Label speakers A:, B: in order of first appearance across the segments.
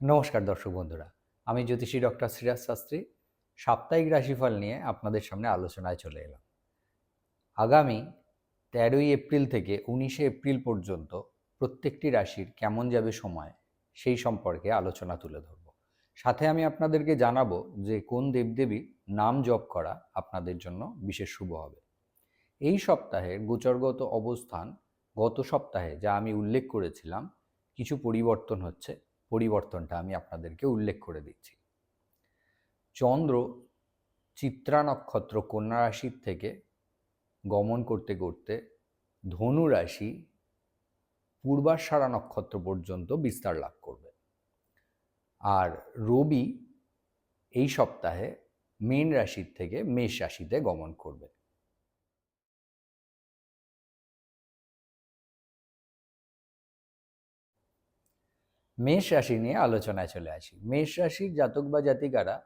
A: নমস্কার দর্শক বন্ধুরা, আমি জ্যোতিষী ডক্টর সিরাজ শাস্ত্রী। সাপ্তাহিক রাশিফল নিয়ে আপনাদের সামনে আলোচনায় চলে এলাম। আগামী তেরোই এপ্রিল থেকে উনিশে এপ্রিল পর্যন্ত প্রত্যেকটি রাশির কেমন যাবে সময় সেই সম্পর্কে আলোচনা তুলে ধরব। সাথে আমি আপনাদেরকে জানাব যে কোন দেবদেবীর নাম জপ করা আপনাদের জন্য বিশেষ শুভ হবে। এই সপ্তাহের গোচরগত অবস্থান গত সপ্তাহে যা আমি উল্লেখ করেছিলাম, কিছু পরিবর্তন হচ্ছে। পরিবর্তনটা আমি আপনাদেরকে উল্লেখ করে দিচ্ছি। চন্দ্র চিত্রা নক্ষত্র কন্যা রাশির থেকে গমন করতে করতে ধনু রাশি পূর্বাষাঢ়া নক্ষত্র পর্যন্ত বিস্তার লাভ করবে। আর রবি এই সপ্তাহে মীন রাশির থেকে মেষ রাশিতে গমন করবে। মেষ রাশি নিয়ে আলোচনায় চলে আসি। মেষ রাশির জাতক বা জাতিকারা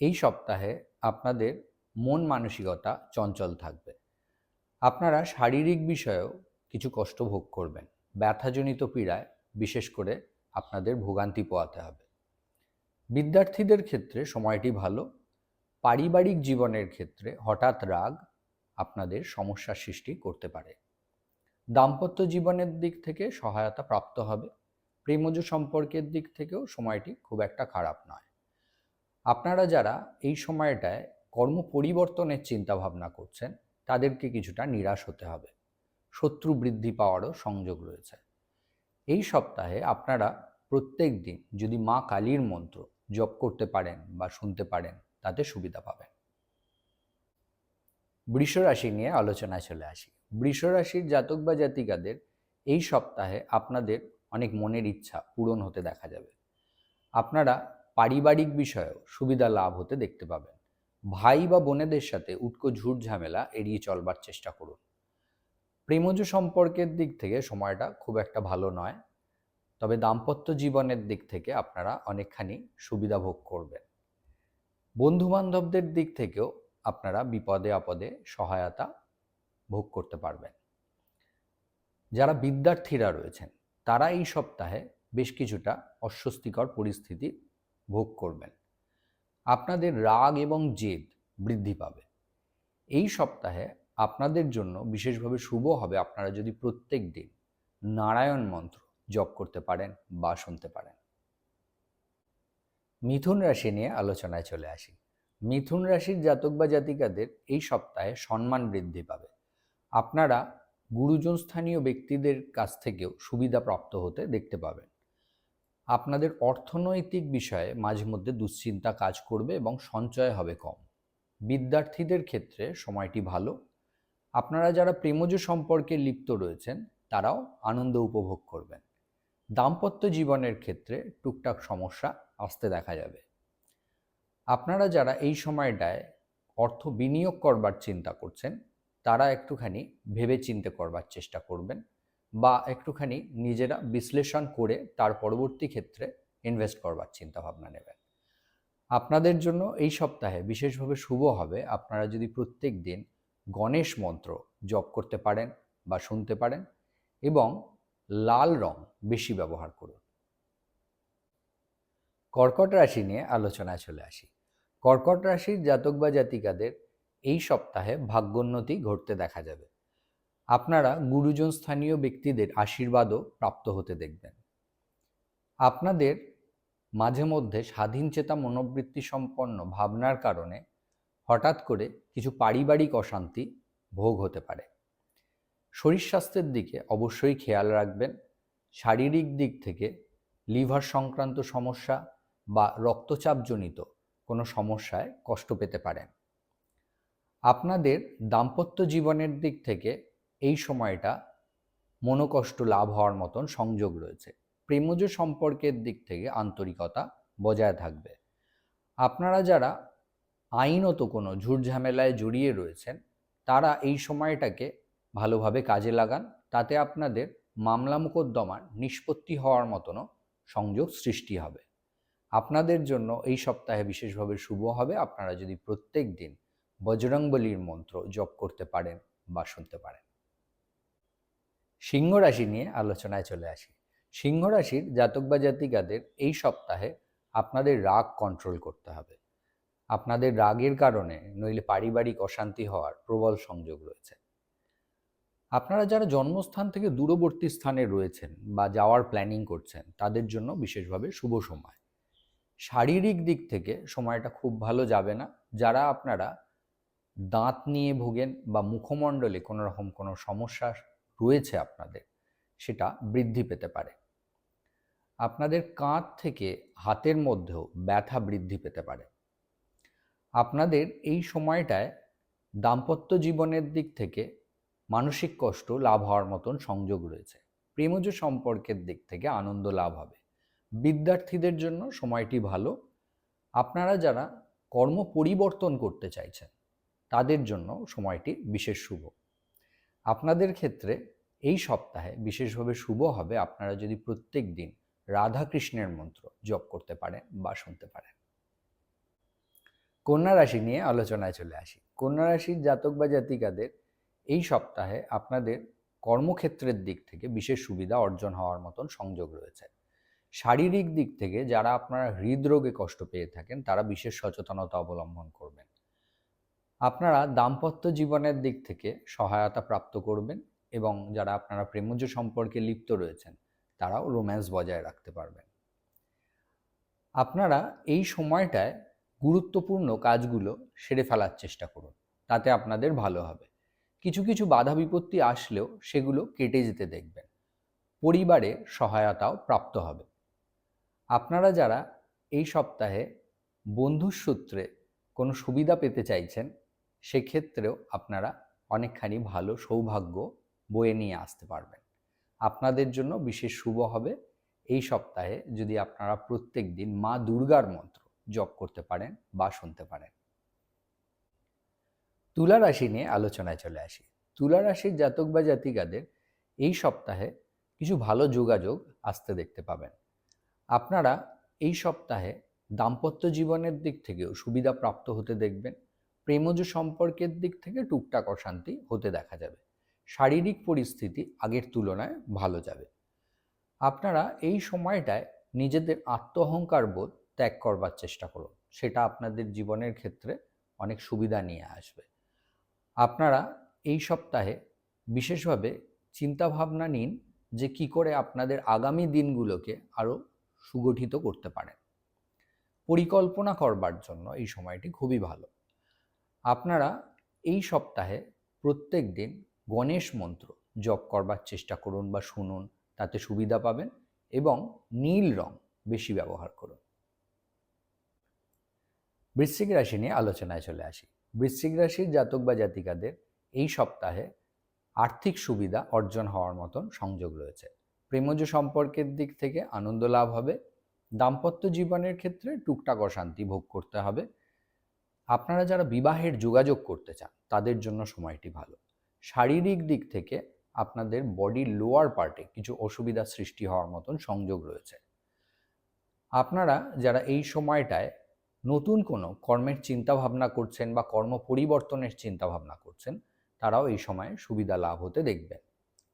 A: এই সপ্তাহে আপনাদের মন মানসিকতা চঞ্চল থাকবে। আপনারা শারীরিক বিষয়েও কিছু কষ্ট ভোগ করবেন। ব্যথাজনিত পীড়ায় বিশেষ করে আপনাদের ভোগান্তি পোয়াতে হবে। বিদ্যার্থীদের ক্ষেত্রে সময়টি ভালো। পারিবারিক জীবনের ক্ষেত্রে হঠাৎ রাগ আপনাদের সমস্যার সৃষ্টি করতে পারে। দাম্পত্য জীবনের দিক থেকে সহায়তা প্রাপ্ত হবে। প্রেমজ সম্পর্কের দিক থেকেও সময়টি খুব একটা খারাপ নয়। আপনারা যারা এই সময়টায় কর্ম পরিবর্তনের চিন্তা ভাবনা করছেন, তাদেরকে কিছুটা নিরাশ হতে হবে। শত্রু বৃদ্ধি পাওয়ারও সংযোগ রয়েছে। এই সপ্তাহে আপনারা প্রত্যেক দিন যদি মা কালীর মন্ত্র জপ করতে পারেন বা শুনতে পারেন, তাতে সুবিধা পাবেন। বৃষ রাশি নিয়ে আলোচনায় চলে আসি। বৃষ রাশির জাতক বা জাতিকাদের এই সপ্তাহে আপনাদের অনেক মনের ইচ্ছা পূরণ হতে দেখা যাবে। আপনারা পারিবারিক বিষয়েও সুবিধা লাভ হতে দেখতে পাবেন। ভাই বা বোনেদের সাথে উটকো ঝুট ঝামেলা এড়িয়ে চলবার চেষ্টা করুন। প্রেমজ সম্পর্কের দিক থেকে সময়টা খুব একটা ভালো নয়, তবে দাম্পত্য জীবনের দিক থেকে আপনারা অনেকখানি সুবিধা ভোগ করবেন। বন্ধু বান্ধবদের দিক থেকেও আপনারা বিপদে আপদে সহায়তা ভোগ করতে পারবেন। যারা বিদ্যার্থীরা রয়েছেন তারা এই সপ্তাহে বেশ কিছুটা অস্বস্তিকর পরিস্থিতি ভোগ করবেন। আপনাদের রাগ এবং জেদ বৃদ্ধি পাবে। এই সপ্তাহে আপনাদের জন্য বিশেষভাবে শুভ হবে আপনারা যদি প্রত্যেক দিন নারায়ণ মন্ত্র জপ করতে পারেন বা শুনতে পারেন। মিথুন রাশি নিয়ে আলোচনায় চলে আসি। মিথুন রাশির জাতক বা জাতিকাদের এই সপ্তাহে সম্মান বৃদ্ধি পাবে। আপনারা গুরুজন স্থানীয় ব্যক্তিদের কাছ থেকেও সুবিধা প্রাপ্ত হতে দেখতে পাবেন। আপনাদের অর্থনৈতিক বিষয়ে মাঝে মধ্যে দুশ্চিন্তা কাজ করবে এবং সঞ্চয় হবে কম। বিদ্যার্থীদের ক্ষেত্রে সময়টি ভালো। আপনারা যারা প্রেমজ সম্পর্কে লিপ্ত রয়েছেন, তারাও আনন্দ উপভোগ করবেন। দাম্পত্য জীবনের ক্ষেত্রে টুকটাক সমস্যা আসতে দেখা যাবে। আপনারা যারা এই সময়টায় অর্থ বিনিয়োগ করবার চিন্তা করছেন তারা একটুখানি ভেবে চিন্তে করবার চেষ্টা করবেন বা একটুখানি নিজেরা বিশ্লেষণ করে তার পরবর্তী ক্ষেত্রে ইনভেস্ট করবার চিন্তা ভাবনা নেবেন। আপনাদের জন্য এই সপ্তাহে বিশেষভাবে শুভ হবে। আপনারা যদি প্রত্যেক দিন গণেশ মন্ত্র জপ করতে পারেন বা শুনতে পারেন এবং লাল রং বেশি ব্যবহার করুন। কর্কট রাশি নিয়ে আলোচনায় চলে আসি। কর্কট রাশির জাতক বা জাতিকাদের এই সপ্তাহে ভাগ্যোন্নতি ঘটতে দেখা যাবে। আপনারা গুরুজন স্থানীয় ব্যক্তিদের আশীর্বাদও প্রাপ্ত হতে দেখবেন। আপনাদের মাঝে মধ্যে স্বাধীন চেতা মনোবৃত্তি সম্পন্ন ভাবনার কারণে হঠাৎ করে কিছু পারিবারিক অশান্তি ভোগ হতে পারে। শরীর স্বাস্থ্যের দিকে অবশ্যই খেয়াল রাখবেন। শারীরিক দিক থেকে লিভার সংক্রান্ত সমস্যা বা রক্তচাপজনিত কোনো সমস্যায় কষ্ট পেতে পারেন। আপনাদের দাম্পত্য জীবনের দিক থেকে এই সময়টা মনোকষ্ট লাভ হওয়ার মতন সংযোগ রয়েছে। প্রেমজ সম্পর্কের দিক থেকে আন্তরিকতা বজায় থাকবে। আপনারা যারা আইনত কোনো ঝুটঝামেলায় জড়িয়ে রয়েছেন, তারা এই সময়টাকে ভালোভাবে কাজে লাগান। তাতে আপনাদের মামলা মোকদ্দমার নিষ্পত্তি হওয়ার মতনও সংযোগ সৃষ্টি হবে। আপনাদের জন্য এই সপ্তাহে বিশেষভাবে শুভ হবে। আপনারা যদি প্রত্যেক দিন বজরংবলির মন্ত্র জপ করতে পারেন বা শুনতে পারেন। সিংহ রাশি নিয়ে আলোচনায় চলে আসি। সিংহ রাশির জাতক বা জাতিকাদের এই সপ্তাহে আপনাদের রাগ কন্ট্রোল করতে হবে। আপনাদের রাগের কারণে নইলে পারিবারিক অশান্তি হওয়ার প্রবল সংযোগ রয়েছে। আপনারা যারা জন্মস্থান থেকে দূরবর্তী স্থানে রয়েছেন বা যাওয়ার প্ল্যানিং করছেন, তাদের জন্য বিশেষভাবে শুভ সময়। শারীরিক দিক থেকে সময়টা খুব ভালো যাবে না। যারা আপনারা দাঁত নিয়ে ভোগেন বা মুখমণ্ডলে কোনো রকম কোনো সমস্যা রয়েছে আপনাদের, সেটা বৃদ্ধি পেতে পারে। আপনাদের কাঁধ থেকে হাতের মধ্যেও ব্যথা বৃদ্ধি পেতে পারে। আপনাদের এই সময়টায় দাম্পত্য জীবনের দিক থেকে মানসিক কষ্ট লাভ হওয়ার মতন সংযোগ রয়েছে। প্রেমজ সম্পর্কের দিক থেকে আনন্দ লাভ হবে। বিদ্যার্থীদের জন্য সময়টি ভালো। আপনারা যারা কর্ম পরিবর্তন করতে চাইছেন তাদের জন্য সময়টি বিশেষ শুভ। আপনাদের ক্ষেত্রে এই সপ্তাহে বিশেষভাবে শুভ হবে আপনারা যদি প্রত্যেক দিন রাধা কৃষ্ণের মন্ত্র জপ করতে পারেন বা শুনতে পারেন। কন্যা রাশি নিয়ে আলোচনায় চলে আসি। কন্যা রাশির জাতক বা জাতিকাদের এই সপ্তাহে আপনাদের কর্মক্ষেত্রের দিক থেকে বিশেষ সুবিধা অর্জন হওয়ার মতন সংযোগ রয়েছে। শারীরিক দিক থেকে যারা আপনারা হৃদরোগে কষ্ট পেয়ে থাকেন তারা বিশেষ সচেতনতা অবলম্বন করবেন। আপনারা দাম্পত্য জীবনের দিক থেকে সহায়তা প্রাপ্ত করবেন এবং যারা আপনারা প্রেমজ সম্পর্কে লিপ্ত রয়েছেন, তারাও রোম্যান্স বজায় রাখতে পারবেন। আপনারা এই সময়টায় গুরুত্বপূর্ণ কাজগুলো সেরে ফেলার চেষ্টা করুন, তাতে আপনাদের ভালো হবে। কিছু কিছু বাধা বিপত্তি আসলেও সেগুলো কেটে যেতে দেখবেন। পরিবারে সহায়তাও প্রাপ্ত হবে। আপনারা যারা এই সপ্তাহে বন্ধুর সূত্রে কোনো সুবিধা পেতে চাইছেন সেক্ষেত্রেও আপনারা অনেকখানি ভালো সৌভাগ্য বয়ে নিয়ে আসতে পারবেন। আপনাদের জন্য বিশেষ শুভ হবে এই সপ্তাহে যদি আপনারা প্রত্যেক দিন মা দুর্গার মন্ত্র জপ করতে পারেন বা শুনতে পারেন। তুলা রাশি নিয়ে আলোচনায় চলে আসি। তুলা রাশির জাতক বা জাতিকাদের এই সপ্তাহে কিছু ভালো যোগাযোগ আসতে দেখতে পাবেন। আপনারা এই সপ্তাহে দাম্পত্য জীবনের দিক থেকেও সুবিধা প্রাপ্ত হতে দেখবেন। প্রেমজ সম্পর্কের দিক থেকে টুকটাক অশান্তি হতে দেখা যাবে। শারীরিক পরিস্থিতি আগের তুলনায় ভালো যাবে। আপনারা এই সময়টায় নিজেদের আত্ম অহংকার বোধ ত্যাগ করবার চেষ্টা করুন। সেটা আপনাদের জীবনের ক্ষেত্রে অনেক সুবিধা নিয়ে আসবে। আপনারা এই সপ্তাহে বিশেষভাবে চিন্তাভাবনা নিন যে কি করে আপনাদের আগামী দিনগুলোকে আরও সুগঠিত করতে পারেন। পরিকল্পনা করবার জন্য এই সময়টি খুবই ভালো। আপনারা এই সপ্তাহে প্রত্যেক দিন গণেশ মন্ত্র জপ করবার চেষ্টা করুন বা শুনুন, তাতে সুবিধা পাবেন এবং নীল রং বেশি ব্যবহার করুন। বৃশ্চিক রাশি নিয়ে আলোচনায় চলে আসি। বৃশ্চিক রাশির জাতক বা জাতিকাদের এই সপ্তাহে আর্থিক সুবিধা অর্জন হওয়ার মতন সংযোগ রয়েছে। প্রেমজ সম্পর্কের দিক থেকে আনন্দ লাভ হবে। দাম্পত্য জীবনের ক্ষেত্রে টুকটাক অশান্তি ভোগ করতে হবে। আপনারা যারা বিবাহের যোগাযোগ করতে চান, তাদের জন্য সময়টি ভালো। শারীরিক দিক থেকে আপনাদের বডির লোয়ার পার্টে কিছু অসুবিধা সৃষ্টি হওয়ার মতন সংযোগ রয়েছে। আপনারা যারা এই সময়টায় নতুন কোনো কর্মের চিন্তা ভাবনা করছেন বা কর্ম পরিবর্তনের চিন্তা ভাবনা করছেন, তারাও এই সময়ে সুবিধা লাভ হতে দেখবেন।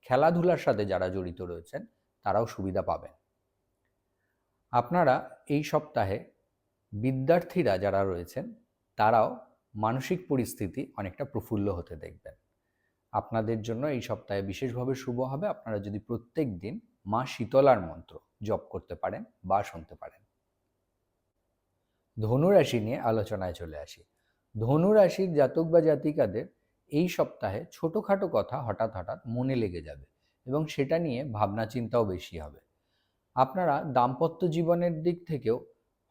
A: খেলাধুলার সাথে যারা জড়িত রয়েছেন, তারাও সুবিধা পাবেন। আপনারা এই সপ্তাহে বিদ্যার্থীরা যারা রয়েছেন তারাও মানসিক পরিস্থিতি অনেকটা প্রফুল্ল হতে দেখবেন। আপনাদের জন্য এই সপ্তাহে বিশেষভাবে শুভ হবে। আপনারা যদি প্রত্যেক দিন মা শীতলার মন্ত্র জপ করতে পারেন বা শুনতে পারেন। ধনুরাশি নিয়ে আলোচনায় চলে আসি। ধনুরাশির জাতক বা জাতিকাদের এই সপ্তাহে ছোটোখাটো কথা হঠাৎ হঠাৎ মনে লেগে যাবে এবং সেটা নিয়ে ভাবনা চিন্তাও বেশি হবে। আপনারা দাম্পত্য জীবনের দিক থেকেও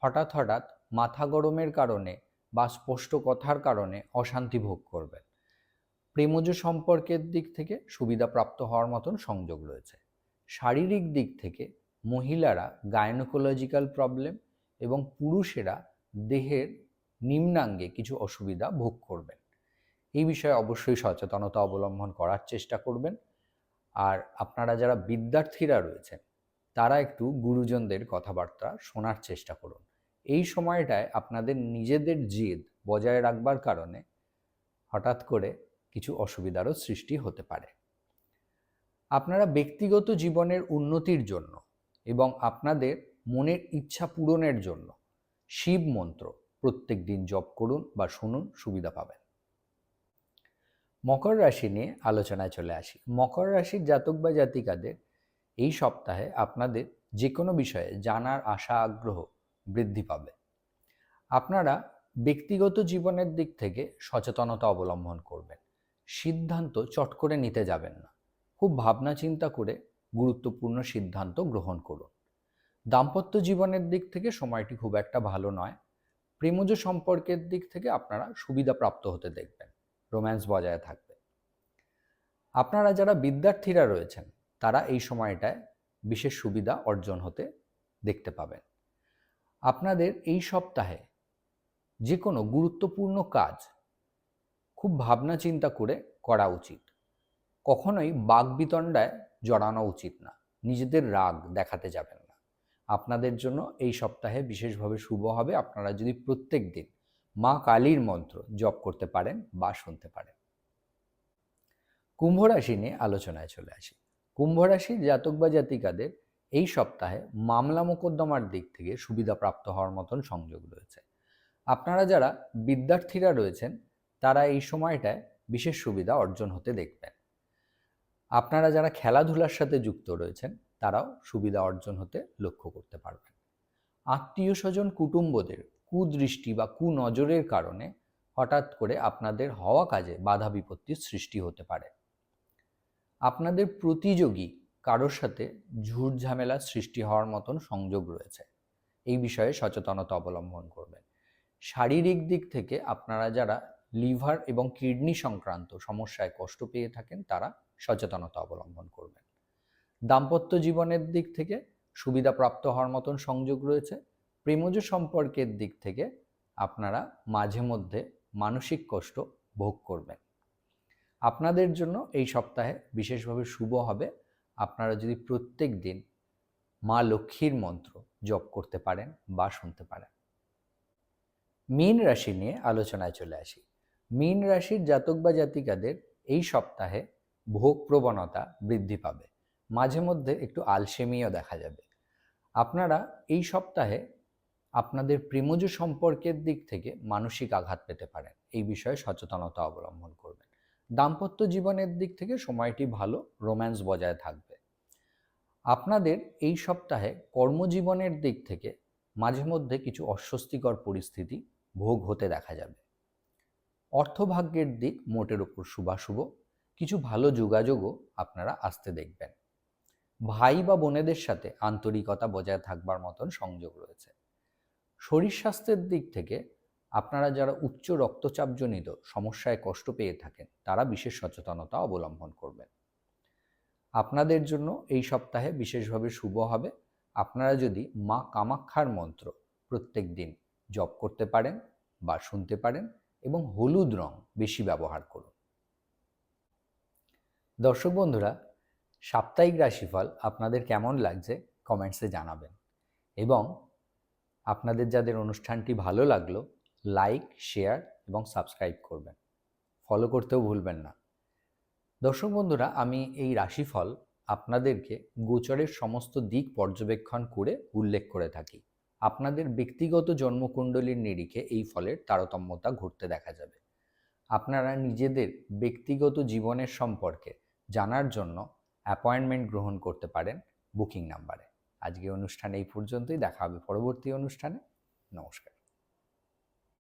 A: হঠাৎ হঠাৎ মাথা গরমের কারণে বা স্পষ্ট কথার কারণে অশান্তি ভোগ করবেন। প্রেমজ সম্পর্কের দিক থেকে সুবিধা প্রাপ্ত হওয়ার মতন সংযোগ রয়েছে। শারীরিক দিক থেকে মহিলারা গায়নোকোলজিক্যাল প্রবলেম এবং পুরুষেরা দেহের নিম্নাঙ্গে কিছু অসুবিধা ভোগ করবেন। এই বিষয়ে অবশ্যই সচেতনতা অবলম্বন করার চেষ্টা করবেন। আর আপনারা যারা বিদ্যার্থীরা রয়েছেন, তারা একটু গুরুজনদের কথাবার্তা শোনার চেষ্টা করুন। এই সময়টায় আপনাদের নিজেদের জেদ বজায় রাখবার কারণে হঠাৎ করে কিছু অসুবিধারও সৃষ্টি হতে পারে। আপনারা ব্যক্তিগত জীবনের উন্নতির জন্য এবং আপনাদের মনের ইচ্ছা পূরণের জন্য শিব মন্ত্র প্রত্যেক দিন জপ করুন বা শুনুন, সুবিধা পাবেন। মকর রাশি নিয়ে আলোচনায় চলে আসি। মকর রাশির জাতক বা জাতিকাদের এই সপ্তাহে আপনাদের যে কোনো বিষয়ে জানার আশা, আগ্রহ বৃদ্ধি পাবে। আপনারা ব্যক্তিগত জীবনের দিক থেকে সচেতনতা অবলম্বন করবেন। সিদ্ধান্ত চট করে নিতে যাবেন না। খুব ভাবনা চিন্তা করে গুরুত্বপূর্ণ সিদ্ধান্ত গ্রহণ করুন। দাম্পত্য জীবনের দিক থেকে সময়টি খুব একটা ভালো নয়। প্রেমজ সম্পর্কের দিক থেকে আপনারা সুবিধা প্রাপ্ত হতে দেখবেন। রোম্যান্স বজায় থাকবে। আপনারা যারা বিদ্যার্থীরা রয়েছেন, তারা এই সময়টায় বিশেষ সুবিধা অর্জন হতে দেখতে পাবেন। আপনাদের এই সপ্তাহে যে কোনো গুরুত্বপূর্ণ কাজ খুব ভাবনা চিন্তা করে করা উচিত। কখনোই বাগবিতণ্ডায় জড়ানো উচিত না। নিজেদের রাগ দেখাতে যাবেন না। আপনাদের জন্য এই সপ্তাহে বিশেষভাবে শুভ হবে। আপনারা যদি প্রত্যেক দিন মা কালীর মন্ত্র জপ করতে পারেন বা শুনতে পারেন। কুম্ভ রাশি নিয়ে আলোচনায় চলে আসি। কুম্ভ রাশির জাতক বা জাতিকাদের এই সপ্তাহে মামলা মোকদ্দমার দিক থেকে সুবিধা প্রাপ্ত হওয়ার মতন সংযোগ রয়েছে। আপনারা যারা বিদ্যার্থীরা রয়েছেন, তারা এই সময়টায় বিশেষ সুবিধা অর্জন হতে দেখবেন। আপনারা যারা খেলাধুলার সাথে যুক্ত রয়েছেন, তারাও সুবিধা অর্জন হতে লক্ষ্য করতে পারবেন। আত্মীয় স্বজন কুটুম্বদের কুদৃষ্টি বা কুনজরের কারণে হঠাৎ করে আপনাদের হওয়া কাজে বাধা বিপত্তির সৃষ্টি হতে পারে। আপনাদের প্রতিযোগী কারোর সাথে ঝুট ঝামেলা সৃষ্টি হওয়ার মতন সংযোগ রয়েছে। এই বিষয়ে সচেতনতা অবলম্বন করবেন। শারীরিক দিক থেকে আপনারা যারা লিভার এবং কিডনি সংক্রান্ত সমস্যায় কষ্ট পেয়ে থাকেন, তারা সচেতনতা অবলম্বন করবেন। দাম্পত্য জীবনের দিক থেকে সুবিধা প্রাপ্ত হওয়ার মতন সংযোগ রয়েছে। প্রেমজ সম্পর্কের দিক থেকে আপনারা মাঝে মধ্যে মানসিক কষ্ট ভোগ করবেন। আপনাদের জন্য এই সপ্তাহে বিশেষভাবে শুভ হবে আপনারা যদি প্রত্যেক দিন মা লক্ষ্মীর মন্ত্র জপ করতে পারেন বা শুনতে পারেন। মীন রাশি নিয়ে আলোচনায় চলে আসি। মীন রাশির জাতক বা জাতিকাদের এই সপ্তাহে ভোগ প্রবণতা বৃদ্ধি পাবে। মাঝে মধ্যে একটু আলসেমিও দেখা যাবে। আপনারা এই সপ্তাহে আপনাদের প্রেমজ সম্পর্কের দিক থেকে মানসিক আঘাত পেতে পারেন। এই বিষয়ে সচেতনতা অবলম্বন করবেন। দাম্পত্য জীবনের দিক থেকে সময়টি ভালো রোম্যান্স বজায় থাকবে। আপনাদের এই সপ্তাহে কর্মজীবনের দিক থেকে মাঝে মধ্যে কিছু অস্বস্তিকর পরিস্থিতি ভোগ হতে দেখা যাবে। অর্থভাগ্যের দিক মোটের ওপর শুভাশুভ, কিছু ভালো যোগাযোগও আপনারা আসতে দেখবেন। ভাই বা বোনেদের সাথে আন্তরিকতা বজায় থাকবার মতন সংযোগ রয়েছে। শরীর স্বাস্থ্যের দিক থেকে আপনারা যারা উচ্চ রক্তচাপজনিত সমস্যায় কষ্ট পেয়ে থাকেন, তারা বিশেষ সচেতনতা অবলম্বন করবেন। আপনাদের জন্য এই সপ্তাহে বিশেষভাবে শুভ হবে। আপনারা যদি মা কামাক্ষার মন্ত্র প্রত্যেক দিন জপ করতে পারেন বা শুনতে পারেন এবং হলুদ রং বেশি ব্যবহার করুন। দর্শক বন্ধুরা, সাপ্তাহিক রাশিফল আপনাদের কেমন লাগছে কমেন্টসে জানাবেন এবং আপনাদের যাদের অনুষ্ঠানটি ভালো লাগল লাইক শেয়ার এবং সাবস্ক্রাইব করবেন। ফলো করতেও ভুলবেন না। দর্শক বন্ধুরা, আমি এই রাশিফল আপনাদেরকে গোচরের সমস্ত দিক পর্যবেক্ষণ করে উল্লেখ করে থাকি। আপনাদের ব্যক্তিগত জন্মকুণ্ডলীর নিরিখে এই ফলের তারতম্যতা ঘটতে দেখা যাবে। আপনারা নিজেদের ব্যক্তিগত জীবনের সম্পর্কে জানার জন্য অ্যাপয়েন্টমেন্ট গ্রহণ করতে পারেন বুকিং নাম্বারে। আজকে অনুষ্ঠান এই পর্যন্তই, দেখা হবে পরবর্তী অনুষ্ঠানে। নমস্কার।